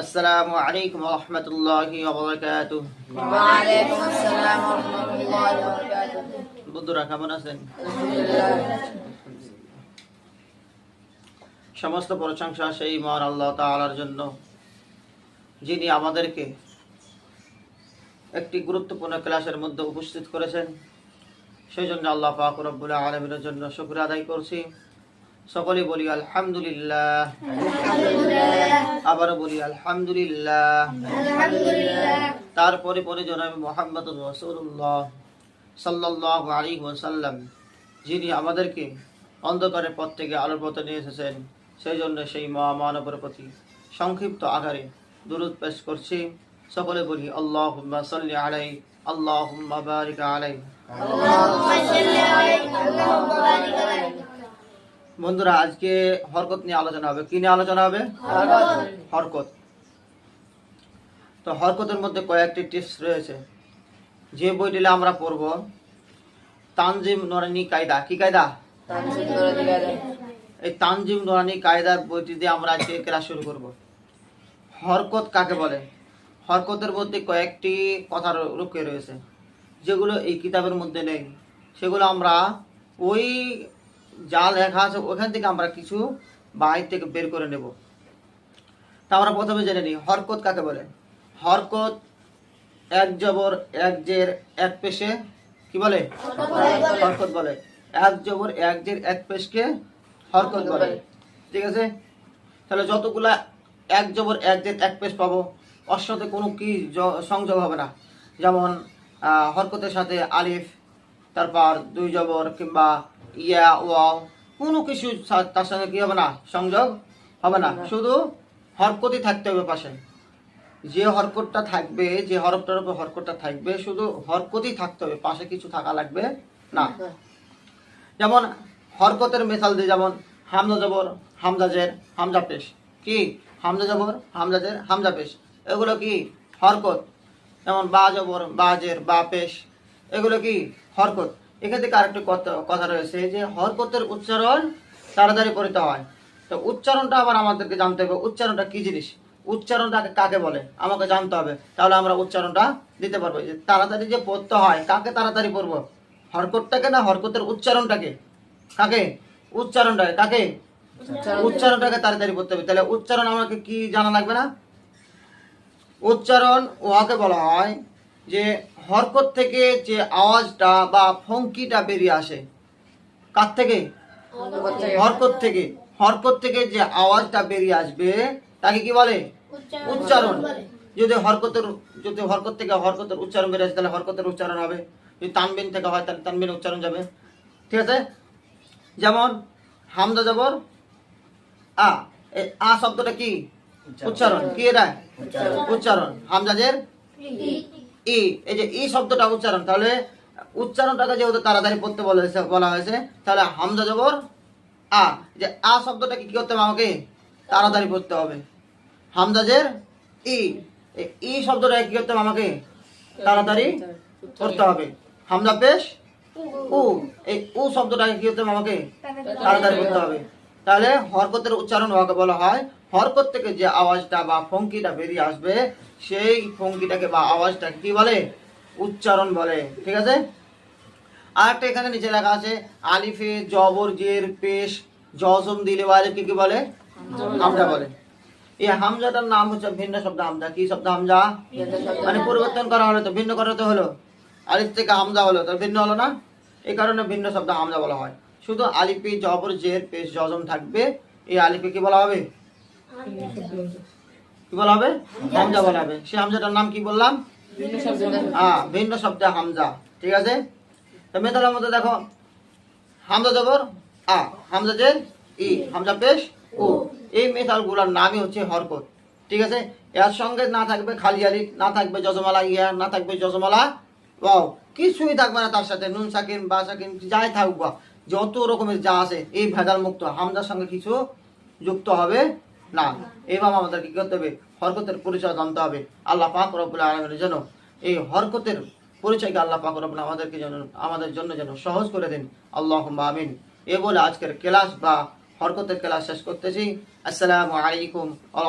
আসসালামু আলাইকুম বন্ধুরা কেমন আছেন? সমস্ত প্রশংসা সেই মহান আল্লাহ তালার জন্য যিনি আমাদেরকে একটি গুরুত্বপূর্ণ ক্লাসের মধ্যে উপস্থিত করেছেন। সেই জন্য আল্লাহ পাক রব্বুল আলমিনের জন্য শুক্র আদায় করছি। সকলে বলি আলহামদুলিল্লাহ। আবারও বলি আলহামদুলিল্লাহ। তারপরে পরে জনাব মোহাম্মদ রসুল্লাহ সাল্লাহ আলী ওসাল্লাম যিনি আমাদেরকে অন্ধকারের পথ থেকে আলোর পথে নিয়ে এসেছেন সেই জন্য সেই মহামানবের প্রতি সংক্ষিপ্ত আকারে দুরুদ পেশ করছি। সকলে বলি আল্লাহ সাল্লি আলাই আল্লাহ বারিক আলাই বন্ধুরা আজকে হরকত নিয়ে আলোচনা হবে। কি নিয়ে আলোচনা হবে? হরকত। তো হরকতের মধ্যে কয়েকটি টিপস রয়েছে। যে বইটিলে আমরা পড়ব তানজিম নোরানি কায়দা। কি কায়দা? এই তানজিম নোরানি কায়দার বইটি দিয়ে আমরা আজকে ক্লাস শুরু করব। হরকত কাকে বলে? হরকতের মধ্যে কয়েকটি কথা লুকিয়ে রয়েছে। যেগুলো এই কিতাবের মধ্যে নেই। সেগুলো আমরা ওই যা লেখা আছে, ওখান থেকে আমরা কিছু বাইর থেকে বের করে নেব। তা আমরা প্রথমে জেনে নিই, হরকত কাকে বলে? হরকত এক জবর, এক জের, এক পেশে কি বলে? হরকত বলে। এক জবর, এক জের, এক পেশকে হরকত বলে। ঠিক আছে? তাহলে যতগুলা এক জবর, এক জের, এক পেশ পাবো, ওর সাথে কোনো কি সংযোগ হবে না। যেমন হরকতের সাথে আলিফ, তারপর দুই জবর কিংবা ইয়া ওয়াও। কোনো কিছু তার সঙ্গে কি হবে না? সংযোগ হবে না। শুধু হরকতই থাকতে হবে পাশে। যে হরকতটা থাকবে যে হরফটার উপর হরকতটা থাকবে শুধু হরকতই থাকতে হবে। পাশে কিছু থাকা লাগবে না। যেমন হরকতের মেশাল দিয়ে যেমন হামজা জবর হামজাজের হামজা পেশ। কি? হামজা জবর হামজাজের হামজা পেশ। এগুলো কি? হরকত। যেমন বা জবর বাজের বা পেশ। এগুলো কি? হরকত। এখান থেকে আরেকটি কথা কথা রয়েছে যে হরকতের উচ্চারণ তাড়াতাড়ি করিতে হয়। তো উচ্চারণটা আবার আমাদেরকে জানতে হবে উচ্চারণটা কি জিনিস? উচ্চারণটা কাকে বলে? আমাকে জানতে হবে তাহলে আমরা উচ্চারণটা দিতে পারব। যে তাড়াতাড়ি যে পড়তে হয় কাকে তাড়াতাড়ি পড়ব? হরকতটাকে না হরকতের উচ্চারণটাকে? কাকে? উচ্চারণটাকে কাকে? উচ্চারণটাকে তাড়াতাড়ি পড়তে হবে। তাহলে উচ্চারণ আমাকে কি জানা লাগবে না? উচ্চারণ উহাকে বলা হয় যে হরকত থেকে যে আওয়াজটা বা ফঙ্কিটা বেরিয়ে আসে। কার থেকে? হরকত থেকে। হরকত থেকে যে আওয়াজটা বেরিয়ে আসবে তাকে কি বলে? উচ্চারণ। যদি হরকতের যদি হরকত থেকে হরকতের উচ্চারণ বেরিয়ে আসে তাহলে হরকতের উচ্চারণ হবে। যদি তানবিন থেকে হয় তাহলে তানবিন উচ্চারণ যাবে। ঠিক আছে? যেমন হামদা জবর আ এই আ শব্দটা কি? উচ্চারণ। কি এটা? উচ্চারণ। হামজাজের? ই, এই যে ই শব্দটা উচ্চারণ, তাহলে উচ্চারণটাকে যেহেতু তাড়াতাড়ি পড়তে বলা হয়েছে বলা হয়েছে, তাহলে হামজা জবর আ যে আ শব্দটাকে কি করতে হবে আমাকে? তাড়াতাড়ি পড়তে হবে। হামজাজের ই ই শব্দটা কি করতে হবে আমাকে? তাড়াতাড়ি পড়তে হবে। হামজা পেশ, উ, এই উ শব্দটাকে কি করতে হবে আমাকে? তাড়াতাড়ি করতে হবে। তাহলে হরকতের উচ্চারণ বলা হয় হরকত থেকে যে আওয়াজটা বা ফঙ্কিটা বেরিয়ে আসবে, সেই ফঙ্কিটাকে বা আওয়াজটাকে কি বলে? উচ্চারণ বলে। ঠিক আছে? আর একটা এখানে নিচে লেখা আছে, আলিফে জবর জের পেশ জজম দিলে ওয়ালিফকে কি বলে? হামজা বলে। এই হামজাটার নাম হচ্ছে ভিন্ন শব্দ হামজা। কি শব্দ হামজা? মানে পরিবর্তন করা হলো তো, ভিন্ন করা তো হলো। আলিফ থেকে হামজা হলো, তো ভিন্ন হলো না? এই কারণে ভিন্ন শব্দ হামজা বলা হয়। শুধু আলিফে জবর জের পেশ জজম থাকবে, এই আলিফে কি বলা হবে? কি বলা হবে? হামজা বলা হবে। সেই হামজাটার নাম কি বললাম? হ্যাঁ ভিন্ন শব্দ হামজা। ঠিক আছে? তো মেথালের মধ্যে দেখো, হামজা জবর, আ, হামজা জের ই, হামজা পেশ, ও। এই মেথালগুলোর নামই হচ্ছে হরকত। ঠিক আছে? এর সঙ্গে না থাকবে খালি আলিফ, না থাকবে যজমালা ইয়া, না থাকবে যজমালা ওয়াও। কিছুই থাকবে না তার সাথে। নুন সাকিন, বা সাকিন, যাই থাকুক বা। যত রকমের যা আছে, এই ভেজাল মুক্ত হামজার সঙ্গে কিছু যুক্ত হবে না এইভাবে আমাদের কি করতে হবে? হরকতের পরিচয় জানতে হবে। আল্লাহ পাক রব্বুল আলমের জন্য এই হরকতের পরিচয়কে আল্লাহ পাক রব্বুল আমাদেরকে যেন, আমাদের জন্য যেন সহজ করে দিন। আল্লাহ আমিন। এ বলে আজকের ক্লাস বা হরকতের ক্লাস শেষ করতেছি। আসসালামু আলাইকুম আ